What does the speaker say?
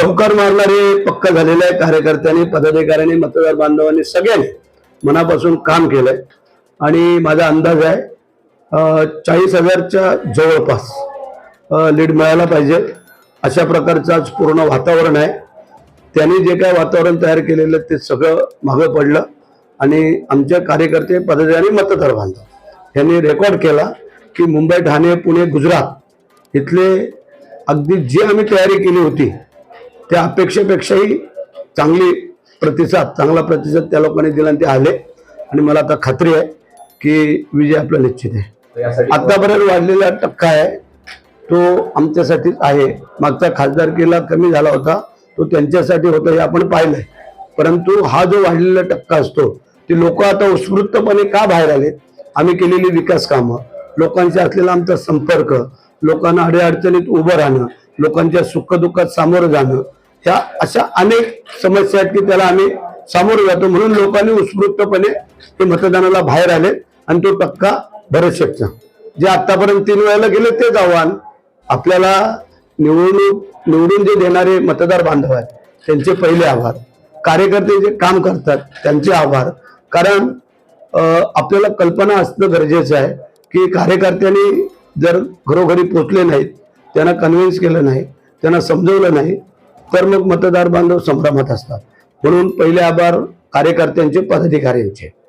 चौकार मारणारे पक्क आहे कार्यकर्त्यांनी पदाधिकाऱ्यांनी मतदार बांधवांनी सगळ्यांनी मनापासून काम केलंय. आणि माझा अंदाज आहे चाळीस हजारच्या जवळपास लीड मिळायला पाहिजे. अशा प्रकारचं पूर्ण वातावरण आहे. त्यांनी जे काय वातावरण तयार केलेलं ते सगळं मागं पडलं. आणि आमचे कार्यकर्ते पदाधिकारी मतदार बांधव यांनी रेकॉर्ड केला की मुंबई ठाणे पुणे गुजरात इथले अगदी जी आम्ही तयारी केली होती त्या अपेक्षेपेक्षाही चांगली प्रतिसाद चांगला प्रतिसाद त्या लोकांनी दिला आणि ते आले. आणि मला आता खात्री आहे की विजय आपला निश्चित आहे. आतापर्यंत वाढलेला टक्का आहे तो आमच्यासाठीच आहे. मागच्या खासदारकीला कमी झाला होता तो त्यांच्यासाठी होता हे आपण पाहिलंय. परंतु हा जो वाढलेला टक्का असतो ते लोक आता उत्स्फूर्तपणे का बाहेर आले आम्ही केलेली विकास कामं लोकांशी असलेला आमचा संपर्क लोकांना अडीअडचणीत उभं राहणं लोकांच्या सुखदुःखात सामोरं जाणं ह्या अशा अनेक समस्या आहेत की त्याला आम्ही सामोरं जातो म्हणून लोकांनी उत्स्फूर्तपणे ते मतदानाला बाहेर आले आणि तो टक्का भरत शकतो. जे आतापर्यंत तीन वेळेला गेले तेच आव्हान आपल्याला निवडणूक निवडून जे देणारे मतदार बांधव आहेत त्यांचे पहिले आभार. कार्यकर्ते जे काम करतात त्यांचे आभार. कारण आपल्याला कल्पना असणं गरजेचं आहे की कार्यकर्त्यांनी जर घरोघरी पोचले नाहीत त्यांना कन्व्हिन्स केलं नाही त्यांना समजवलं नाही कर्मक मतदार बांधव संभ्रमात असतात. म्हणून पहिले आभार कार्यकर्त्यांचे पदाधिकाऱ्यांचे.